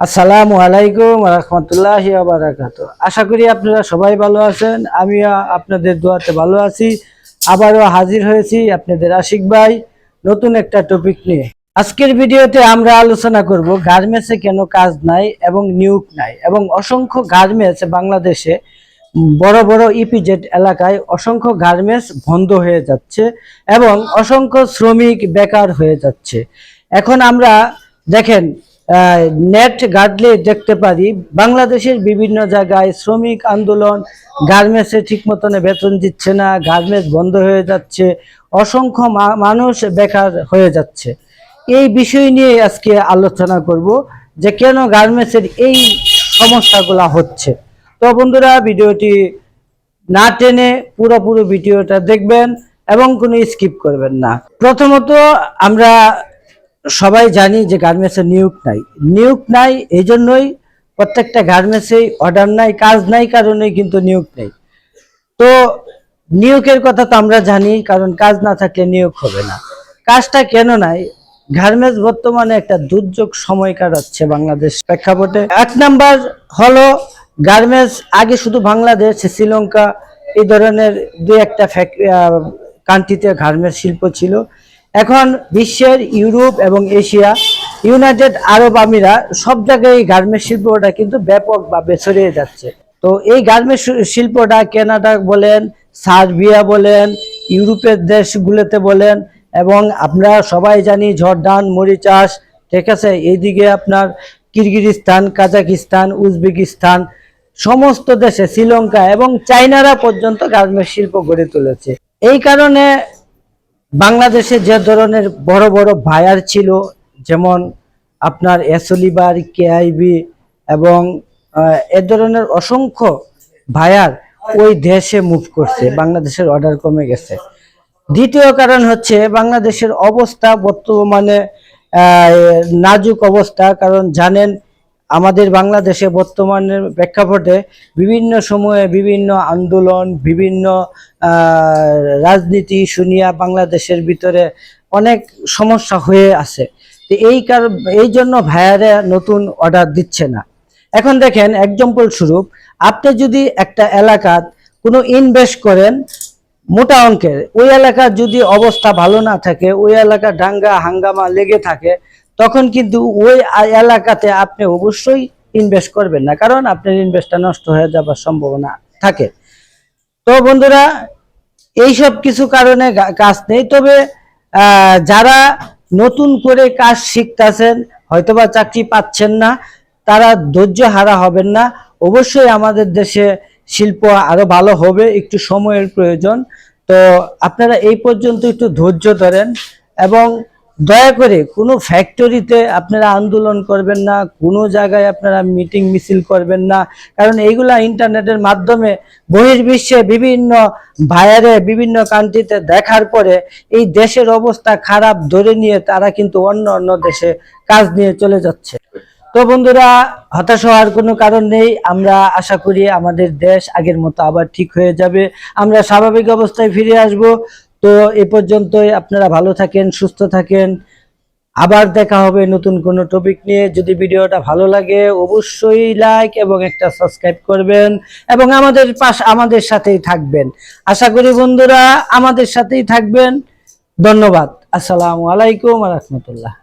আসসালামু আলাইকুম রহমতুল্লাহ বারাকাত আশা করি আপনারা সবাই ভালো আছেন, আমিও আপনাদের দোয়াতে ভালো আছি। আবারও হাজির হয়েছি আপনাদের আশিক ভাই, নতুন একটা টপিক নিয়ে। আজকের ভিডিওতে আমরা আলোচনা করব গার্মেন্টসে কেন কাজ নাই এবং নিয়োগ নাই এবং অসংখ্য গার্মেন্টস বাংলাদেশে বড় বড় ইপিজেড এলাকায় অসংখ্য গার্মেন্টস বন্ধ হয়ে যাচ্ছে এবং অসংখ্য শ্রমিক বেকার হয়ে যাচ্ছে। এখন আমরা দেখেন নেট ঘাটলে দেখতে পারি। বাংলাদেশের বিভিন্ন জায়গায় শ্রমিক আন্দোলন গার্মেন্টসে ঠিক মতনে বেতন দিচ্ছে না গার্মেন্টস বন্ধ হয়ে যাচ্ছে, অসংখ্য মানুষ বেকার হয়ে যাচ্ছে। এই বিষয় নিয়ে আজকে আলোচনা করব যে কেন গার্মেন্টসের এই সমস্যাগুলো হচ্ছে। তো বন্ধুরা, ভিডিওটি না টেনে পুরোপুরো ভিডিওটা দেখবেন এবং কোনো স্কিপ করবেন না। প্রথমত আমরা সবাই জানি যে গার্মেন্টসে নিয়োগ নাই। নিয়োগ নাই এই জন্যই প্রত্যেকটা গার্মেন্টসেই অর্ডার নাই, কাজ নাই কারণেই কিন্তু নিয়োগ নেই। তো নিয়োগের কথা তো আমরা জানি, কারণ কাজ না থাকলে নিয়োগ হবে না। কাজটা কেন নাই? গার্মেন্টস বর্তমানে একটা দুর্যোগ সময় কাটাচ্ছে বাংলাদেশ প্রেক্ষাপটে। এক নাম্বার হলো গার্মেন্টস আগে শুধু বাংলাদেশ, শ্রীলঙ্কা, এই ধরনের দু একটা কান্ট্রিতে গার্মেন্টস শিল্প ছিল। এখন বিশ্বের ইউরোপ এবং এশিয়া, ইউনাইটেড আরব আমিরা সব জায়গায় এই গার্মেন্টস শিল্পটা কিন্তু ব্যাপকভাবে ছড়িয়ে যাচ্ছে। তো এই গার্মেন্টস শিল্পটা কেনাডা বলেন, সার্বিয়া বলেন, ইউরোপের দেশগুলোতে বলেন, এবং আমরা সবাই জানি জর্ডান, মরিচাস, ঠিক আছে? এইদিকে আপনার কিরগিজস্তান, কাজাকিস্তান, উজবেকিস্তান, সমস্ত দেশে শ্রীলঙ্কা এবং চাইনারা পর্যন্ত গার্মেন্টস শিল্প গড়ে তুলেছে। এই কারণে বাংলাদেশে যে ধরনের বড় বড় বায়ার ছিল, যেমন আপনার এসলিবার, কেআইবি এবং এ ধরনের অসংখ্য ভায়ার ওই দেশে মুভ করছে, বাংলাদেশের অর্ডার কমে গেছে। দ্বিতীয় কারণ হচ্ছে বাংলাদেশের অবস্থা বর্তমানে নাজুক অবস্থা, কারণ জানেন আমাদের বাংলাদেশে বর্তমানে প্রেক্ষাপটে বিভিন্ন সময়ে বিভিন্ন আন্দোলন, বিভিন্ন রাজনীতি শুনিয়া বাংলাদেশের ভিতরে অনেক সমস্যা হয়ে আছে। তো এই কার, এই জন্য ভাইয়ারা নতুন অর্ডার দিচ্ছে না। এখন দেখেন এক্সাম্পল স্বরূপ, আপনি যদি একটা এলাকাত কোনো ইনভেস্ট করেন, মোটা অঙ্কের, ওই এলাকার যদি অবস্থা ভালো না থাকে, ওই এলাকা ডাঙ্গা হাঙ্গামা লেগে থাকে তখন কিন্তু ওই এলাকাতে আপনি অবশ্যই ইনভেস্ট করবেন না, কারণ আপনার ইনভেস্টটা নষ্ট হয়ে যাবার সম্ভাবনা থাকে। তো বন্ধুরা, এইসব কিছু কারণে কাজ নেই। তবে যারা নতুন করে কাজ শিখতেছেন, হয়তোবা চাকরি পাচ্ছেন না, তারা ধৈর্য হারা হবেন না। অবশ্যই আমাদের দেশে শিল্প আরও ভালো হবে, একটু সময়ের প্রয়োজন। তো আপনারা এই পর্যন্ত একটু ধৈর্য ধরেন এবং দয়া করে কোনো ফ্যাক্টরিতে আপনারা আন্দোলন করবেন না, কোনো জায়গায় আপনারা মিটিং মিছিল করবেন না। কারণ এইগুলা ইন্টারনেটের মাধ্যমে বহির্বিশ্বে বিভিন্ন ভাইয়ারে বিভিন্ন কান্ট্রিতে দেখার পরে এই দেশের অবস্থা খারাপ ধরে নিয়ে তারা কিন্তু অন্য অন্য দেশে কাজ নিয়ে চলে যাচ্ছে। তো বন্ধুরা, হতাশ হওয়ার কোনো কারণ নেই। আমরা আশা করি আমাদের দেশ আগের মতো আবার ঠিক হয়ে যাবে। আমরা স্বাভাবিক অবস্থায় ফিরে আসব। তো এ পর্যন্তই, আপনারা ভালো থাকেন, সুস্থ থাকেন। আবার দেখা হবে নতুন কোনো টপিক নিয়ে। যদি ভিডিওটা ভালো লাগে, অবশ্যই লাইক এবং একটা সাবস্ক্রাইব করবেন এবং আমাদের পাশ, আমাদের সাথেই থাকবেন। আশা করি বন্ধুরা, আমাদের সাথেই থাকবেন। ধন্যবাদ। আসসালামু আলাইকুম রহমতুল্লাহ।